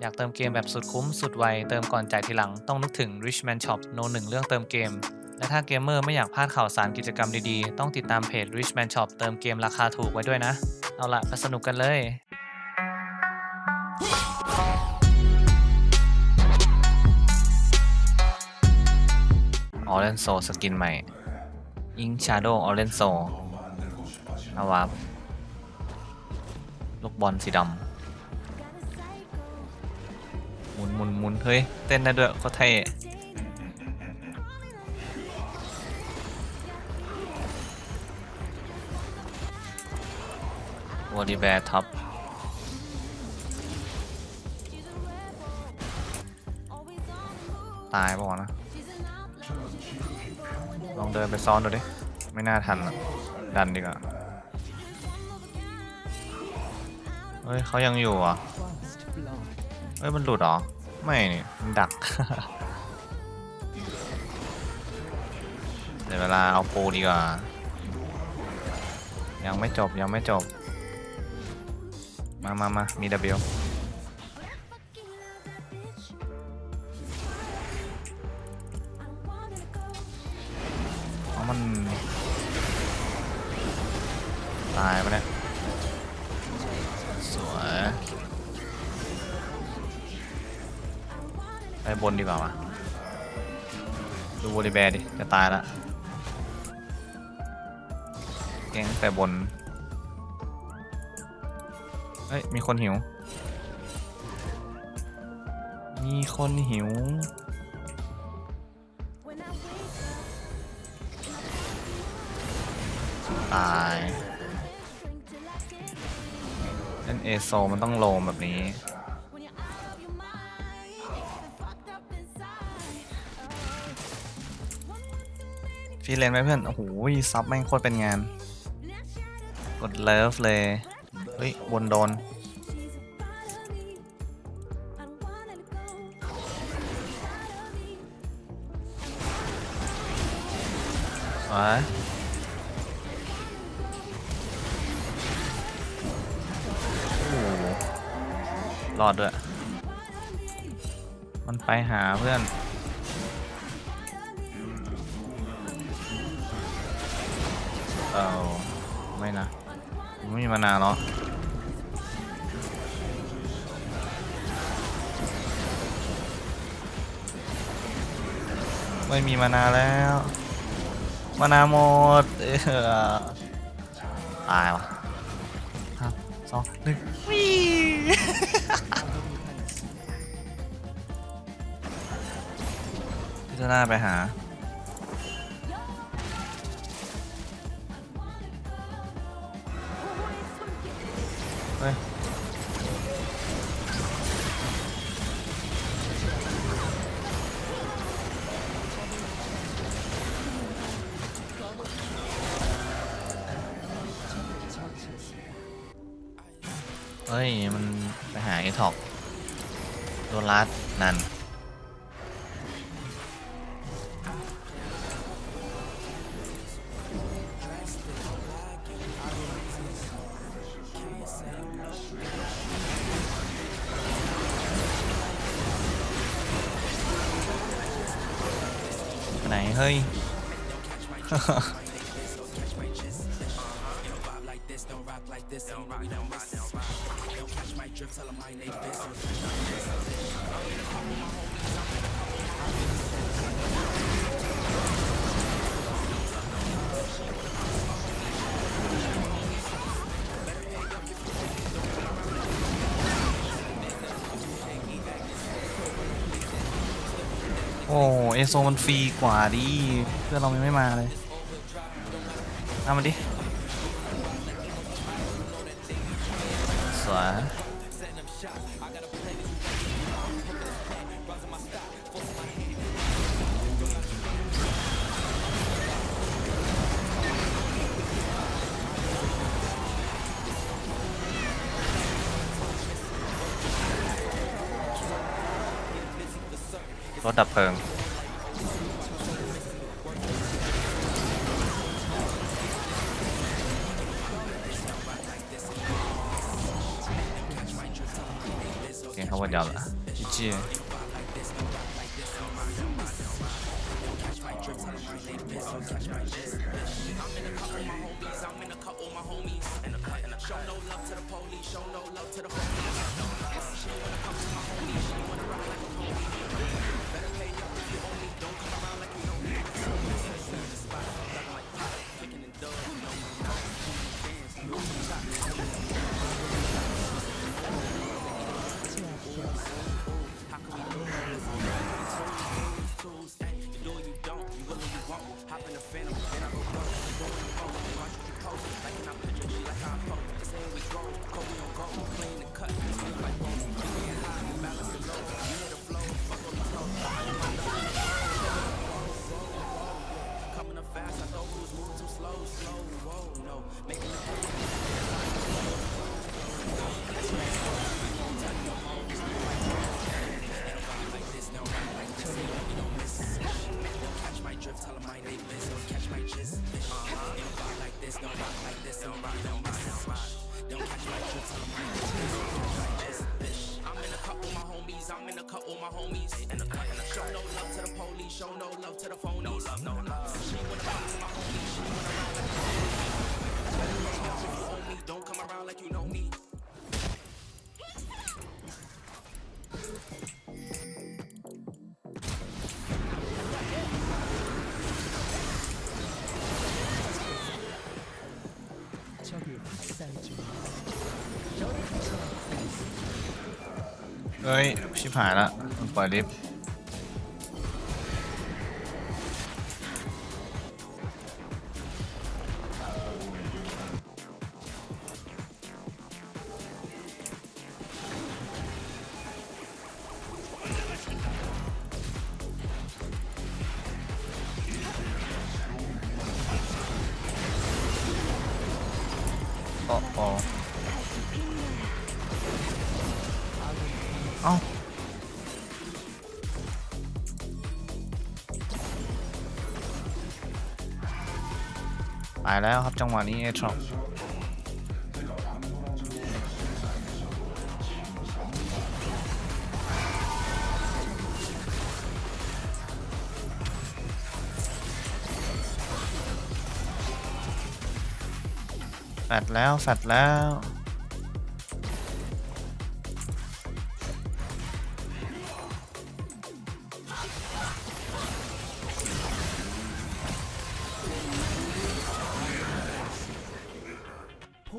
อยากเติมเกมแบบสุดคุ้มสุดไว เติมก่อนจ่ายทีหลัง ต้องนึกถึง Richman Shop โนหนึ่งเรื่องเติมเกม และถ้าเกมเมอร์ไม่อยากพลาดข่าวสารกิจกรรมดีๆ ต้องติดตามเพจ Richman Shop เติมเกมราคาถูกไว้ด้วยนะ เอาละไปสนุกกันเลยออเรนโซสกินใหม่อิงชาโดออเรนโซนาวาบลูกบอลสีดำ หมุนหมุนหมุนเฮ้ย เต้นได้ด้วยโคตรเท่วอดีแบร์ท็อปตายป่าวะนะ ลองเดินไปซ้อนดูดิ ไม่น่าทันอะดันดีกว่า เฮ้ยเขายังอยู่เหรอะเฮ้ยมันหลุดเหรอ ไม่นี่มันดัก เดี๋ยวเวลาเอาปูดีกว่า ยังไม่จบยังไม่จบ มามามามี W เพรามัน ตายปะเนี่ย นดีกว่าวะดูบริแบร์ดิ จะตายละแกงแต่บน เฮ้ย มีคนหิว มีคนหิว ตายเล่นเอโซมันต้องโลมแบบนี้ ฟีเลนไหมเพื่อน โอ้โหซับแม่งโคตรเป็นงาน กดเลิฟเลย เฮ้ยบนโดนวยโอ้โหรอดด้วย มันไปหาเพื่อน เออไม่นะผมไม่มีมานานเนาะไม่มีมานานแล้วมานาหมดเออตายวะครับสองหนึ่งวีพิจารณาไปหา เฮ้ย มันไปหาไอ้ท็อกโดนลัดนั่นไหนเฮ้ย เอโซมันฟรีกว่าดิเพื่อนเราไม่มาเลยเอมมาดิสวยรถดับเพลิง 他忘掉了，一记。homies. And the cut and the Show no love to the police, show no love to the phonies. No love, no love. She my she you don't come around like you know me. เฮ้ย ชิบหายละมันปล่อยลิฟต์ายแล้วครับจังหวะนี้เอทรอปแฟดแล้วแฟดแล้ว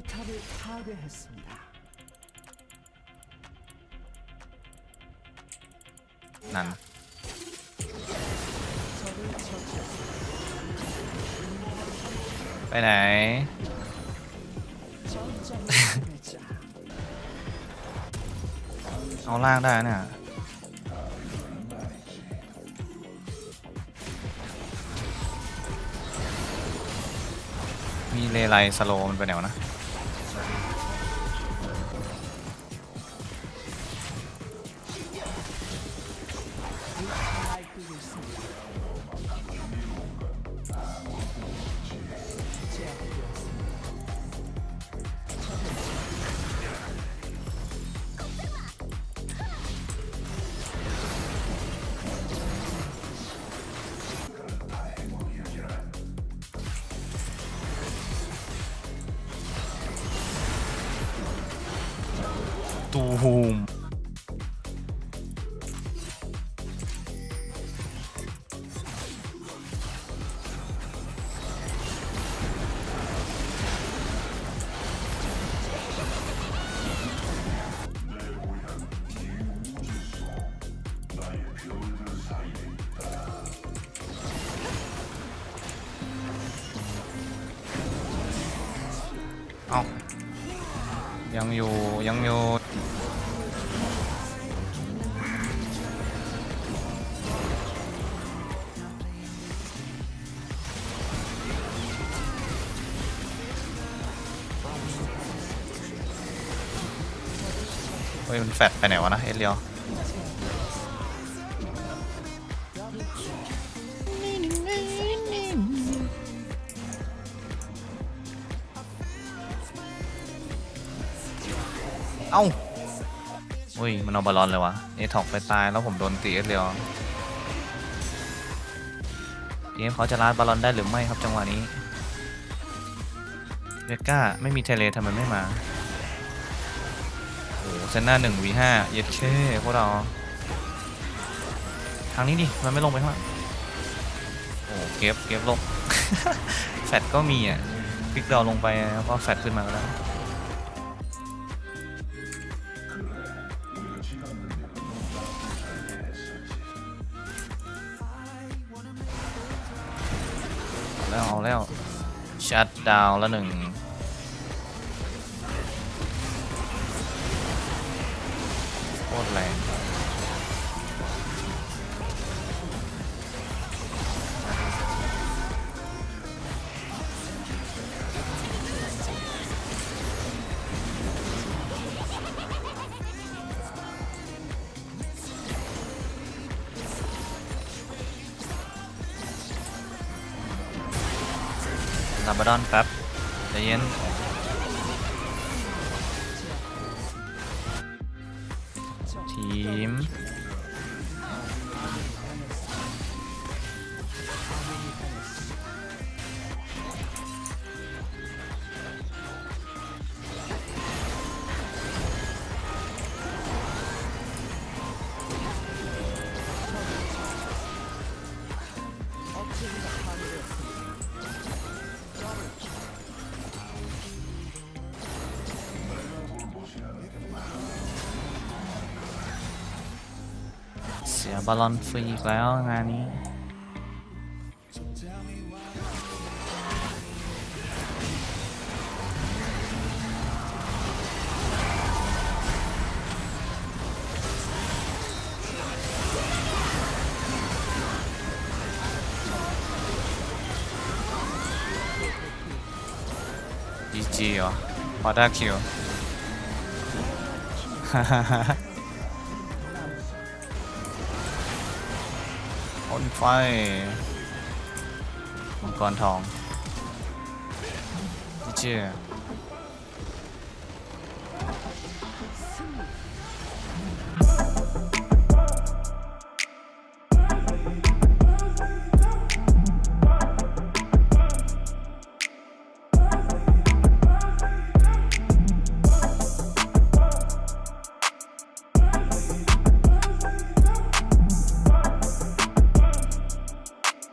포탑을 파괴했습니다. นั่น 적을 처치했습니다. ไปไหน 전장을 보내자. เอาล่างได้เนี่ย มีเลไลสโลว์มันไปไหนวะนะ ยังอยู่ยังอยู่เฮ้ยมันแฟดไปไหนวะนะเอเลียว เอ้าอุ้ย มันเอาบอลลอนเลยวะเอทอกไปตายแล้วผมโดนตีเอสเรียวเกมเขาจะลาดบอลลอนได้หรือไม่ครับจังหวะนี้เวก้าไม่มีเทเลทำไมไม่มาโอ้เซนหน้าหนึ่งวีห้าเย็ดเช่พวกเรา ทางนี้ดิ มันไม่ลงไปข้างล่างโอ้เก็บเก็บลง แฟดก็มีอะคลิกเราลงไปแล้วก็แฟดขึ้นมาก็ได้ ชัดดาวแล้วหนึ่งโคตรแรง บาดอนแป๊บใจเย็นทีม เสียบอลลอนฟรีอีกแล้วงานนี้ดี ไฟมังกรทองที่เชื่อ